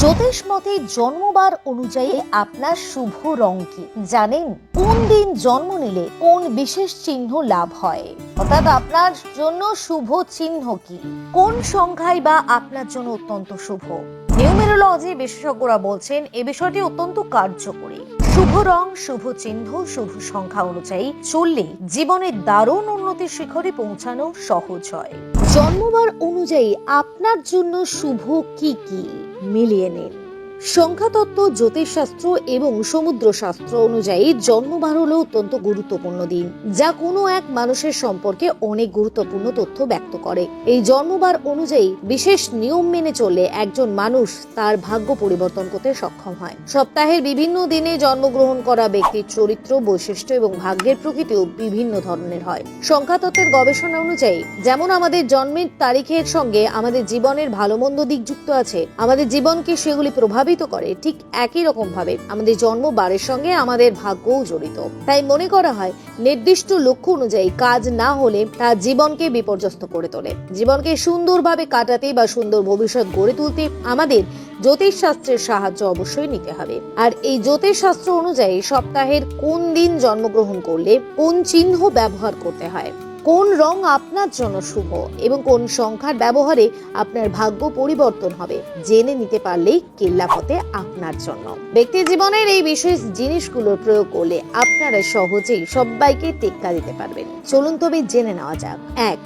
জ্যোতিষ মতে জন্মবার অনুযায়ী আপনার শুভ রং কি? জানেন কোন দিন জন্ম নিলে কোন বিশেষ চিহ্ন লাভ হয়? অর্থাৎ আপনার জন্য শুভ চিহ্ন কি? কোন সংখ্যায় বা আপনার জন্য অত্যন্ত শুভ? নিউমেরোলজি বিশেষজ্ঞরা বলছেন এ বিষয়টি অত্যন্ত কার্যকরী। শুভ রং, শুভ চিহ্ন, শুভ সংখ্যা অনুযায়ী চললে জীবনের দারুণ উন্নতির শিখরে পৌঁছানো সহজ হয়। জন্মবার অনুযায়ী আপনার জন্য শুভ কি কি? মিলিয়ে নিন। সংখ্যাতত্ত্ব, জ্যোতিষশাস্ত্র এবং সমুদ্র শাস্ত্র অনুযায়ী জন্মবার হলো অত্যন্ত গুরুত্বপূর্ণ দিন, যা কোনো এক মানুষের সম্পর্কে অনেক গুরুত্বপূর্ণ তথ্য ব্যক্ত করে। এই জন্মবার অনুযায়ী বিশেষ নিয়ম মেনে চললে একজন মানুষ তার ভাগ্য পরিবর্তন করতে সক্ষম হয়। সপ্তাহের বিভিন্ন দিনে জন্মগ্রহণ করা ব্যক্তির চরিত্র, বৈশিষ্ট্য এবং ভাগ্যের প্রকৃতিও বিভিন্ন ধরনের হয়। সংখ্যাতত্ত্বের গবেষণা অনুযায়ী, যেমন আমাদের জন্মের তারিখের সঙ্গে আমাদের জীবনের ভালো মন্দ দিক যুক্ত আছে, আমাদের জীবনকে সেগুলি প্রভাবিত করে, ঠিক একই রকম ভাবে আমাদের জন্ম বারের সঙ্গে আমাদের ভাগ্যও জড়িত। তাই মনে করা হয়, নির্দিষ্ট লক্ষ্য অনুযায়ী কাজ না হলে তা জীবনকে বিপর্যস্ত করে তোলে। জীবনকে সুন্দরভাবে কাটাতে বা সুন্দর ভবিষ্যৎ গড়ে তুলতে আমাদের জ্যোতিষ শাস্ত্রের সাহায্য অবশ্যই নিতে হবে। আর এই জ্যোতিষ শাস্ত্র অনুযায়ী সপ্তাহের কোন দিন জন্মগ্রহণ করলে কোন চিহ্ন ব্যবহার করতে হয়? কোন রং আপনার জন্য শুভ এবং কোন সংখ্যার ব্যবহারে আপনার ভাগ্য পরিবর্তন হবে জেনে নিতে পারলেই কেল্লা পথে আপনার জন্য। ব্যক্তি জীবনের এই বিশেষ জিনিসগুলোর প্রয়োগ করলে আপনারা সহজেই সবাইকে টেক্কা দিতে পারবেন। চলুন তবে জেনে নেওয়া যাক। এক,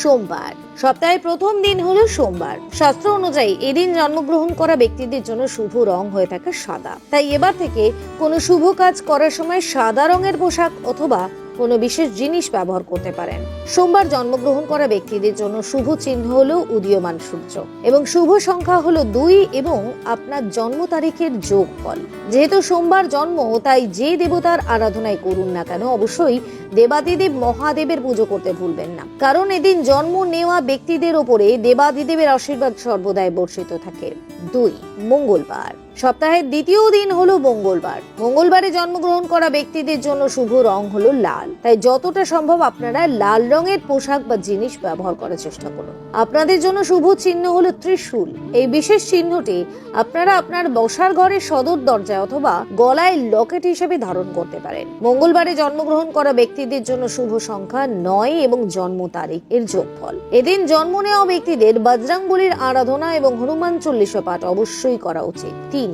সোমবার। সপ্তাহের প্রথম দিন হলো সোমবার। শাস্ত্র অনুযায়ী এদিন জন্মগ্রহণ করা ব্যক্তিদের জন্য শুভ রং হয়ে থাকে সাদা। তাই এবার থেকে কোনো শুভ কাজ করার সময় সাদা রঙের পোশাক অথবা কোনো বিশেষ জিনিস ব্যবহার করতে পারেন। সোমবার জন্মগ্রহণ করা ব্যক্তিদের জন্য শুভ চিহ্ন হলো উদীয়মান সূর্য এবং শুভ সংখ্যা হলো দুই এবং আপনার জন্ম তারিখের যোগফল। যেহেতু সোমবার জন্ম তাই যে দেবতার আরাধনায় করুন না কেন, অবশ্যই দেবাদিদেব মহাদেবের পুজো করতে ভুলবেন না। কারণ এদিন জন্ম নেওয়া ব্যক্তিদের ওপরে দেবাদিদেবের আশীর্বাদ সর্বদাই বর্ষিত থাকে। দুই, মঙ্গলবার। সপ্তাহের দ্বিতীয় দিন হলো মঙ্গলবার। মঙ্গলবারে জন্মগ্রহণ করা ব্যক্তিদের জন্য শুভ রং হলো লাল। তাই যতটা সম্ভব আপনারা লাল রঙের পোশাক বা জিনিস ব্যবহার করার চেষ্টা করুন। আপনাদের জন্য শুভ চিহ্ন হলো ত্রিশূল। এই বিশেষ চিহ্নটি আপনারা আপনার বসার ঘরের সদর দরজায় অথবা গলায় লকেট হিসেবে ধারণ করতে পারেন। মঙ্গলবারে জন্মগ্রহণ করা ব্যক্তিদের জন্য শুভ সংখ্যা নয় এবং জন্ম তারিখ এর যোগফল। এদিন জন্ম নেওয়া ব্যক্তিদের বজরাঙ্গুলির আরাধনা এবং হনুমান চল্লিশা পাঠ অবশ্যই করা উচিত। তিন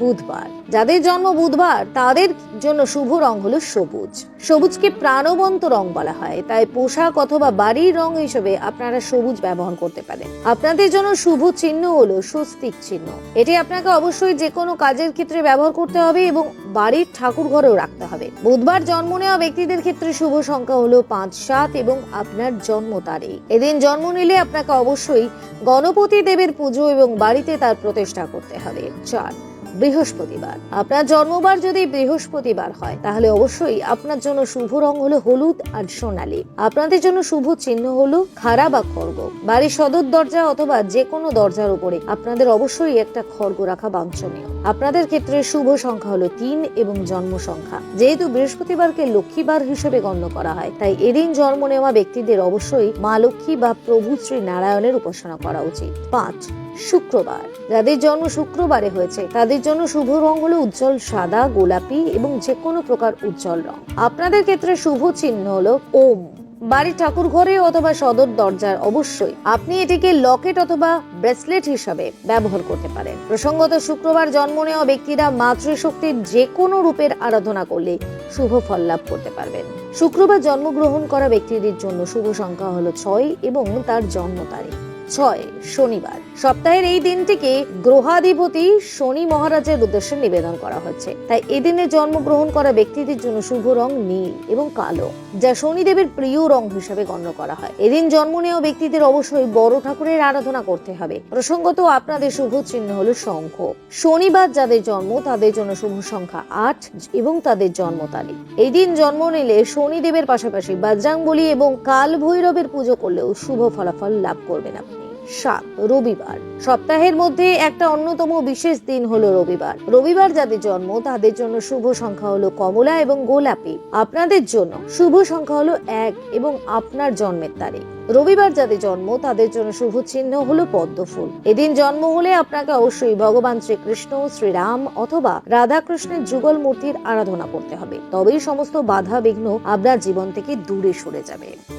বুধবার। যাদের জন্ম বুধবার, তাদের জন্য শুভ রং হলো সবুজ। সবুজকে প্রাণবন্ত রং বলা হয়। তাই পোশাক অথবা বাড়ির রং হিসেবে আপনারা সবুজ ব্যবহার করতে পারেন। আপনাদের জন্য শুভ চিহ্ন হলো স্বস্তিক চিহ্ন। এটি আপনাকে অবশ্যই যে কোনো কাজের ক্ষেত্রে ব্যবহার করতে হবে এবং বাড়ির ঠাকুর ঘরেও রাখতে হবে। বুধবার জন্ম নেওয়া ব্যক্তিদের ক্ষেত্রে শুভ সংখ্যা হলো পাঁচ, সাত এবং আপনার জন্ম তারিখ। এদিন জন্ম নিলে আপনাকে অবশ্যই গণপতি দেবের পুজো এবং বাড়িতে তার প্রতিষ্ঠা করতে হবে। চার বৃহস্পতিবার। আপনার জন্মবার যদি বৃহস্পতিবার হয়, তাহলে অবশ্যই আপনার জন্য শুভ রং হলো হলুদ আর সোনালী। আপনাদের জন্য শুভ চিহ্ন হলো খাড়া বা খড়গ। বাড়ির সদর দরজা অথবা যে কোনো দরজার উপরে আপনাদের অবশ্যই একটা খড়গ রাখা বাঞ্ছনীয়। আপনাদের ক্ষেত্রে শুভ সংখ্যা হলো তিন এবং জন্ম সংখ্যা। যেহেতু বৃহস্পতিবারকে লক্ষ্মীবার হিসেবে গণ্য করা হয়, তাই এদিন জন্ম নেওয়া ব্যক্তিদের অবশ্যই মা লক্ষ্মী বা প্রভু শ্রী নারায়ণের উপাসনা করা উচিত। পাঁচ শুক্রবার। যাদের জন্ম শুক্রবারে হয়েছে, তাদের জন্য শুভ রং হলো উজ্জ্বল সাদা, গোলাপি এবং যে কোনো প্রকার উজ্জ্বল রং আপনাদের ক্ষেত্রে শুভ চিহ্ন হলো ওম। বাড়ির ঠাকুর ঘরে অথবা সদর দরজার অবশ্যই আপনি এটিকে লকেট অথবা ব্রেসলেট হিসাবে ব্যবহার করতে পারেন। প্রসঙ্গত শুক্রবার জন্ম নেওয়া ব্যক্তিরা মাতৃশক্তির যে কোনো রূপের আরাধনা করলে শুভ ফল লাভ করতে পারবেন। শুক্রবার জন্মগ্রহণ করা ব্যক্তিদের জন্য শুভ সংখ্যা হলো ছয় এবং তার জন্ম তারিখ। ছয়, শনিবার। সপ্তাহের এই দিনটিকে গ্রহাধিপতি শনি মহারাজের উদ্দেশ্যে নিবেদন করা হচ্ছে। তাই এদিনে জন্মগ্রহণ করা ব্যক্তিদের জন্য শুভ রং নীল এবং কালো, যা শনিদেবের প্রিয় রং হিসেবে গণ্য করা হয়। এদিন জন্ম নেওয়া ব্যক্তিদের অবশ্যই বড় ঠাকুরের আরাধনা করতে হবে। প্রসঙ্গত আপনাদের শুভ চিহ্ন হলো শঙ্খ। শনিবার যাদের জন্ম, তাদের জন্য শুভ সংখ্যা আট এবং তাদের জন্ম তারিখ। এই দিন জন্ম নিলে শনিদেবের পাশাপাশি বজরাঙ্গবলী এবং কাল ভৈরবের পুজো করলেও শুভ ফলাফল লাভ করবেন আপনি সাত, রবিবার। সপ্তাহের মধ্যে একটা অন্যতম বিশেষ দিন হলো রবিবার। রবিবার যাদের জন্ম, তাদের জন্য শুভ সংখ্যা হলো কমলা এবং গোলাপি। আপনাদের জন্য শুভ সংখ্যা হলো এক এবং আপনার জন্মের তারিখ। রবিবার যাদের জন্ম, তাদের জন্য শুভ চিহ্ন হলো পদ্ম ফুল এদিন জন্ম হলে আপনাকে অবশ্যই ভগবান শ্রীকৃষ্ণ, শ্রীরাম অথবা রাধাকৃষ্ণের যুগল মূর্তির আরাধনা করতে হবে। তবেই সমস্ত বাধা, বিঘ্ন আপনার জীবন থেকে দূরে সরে যাবে।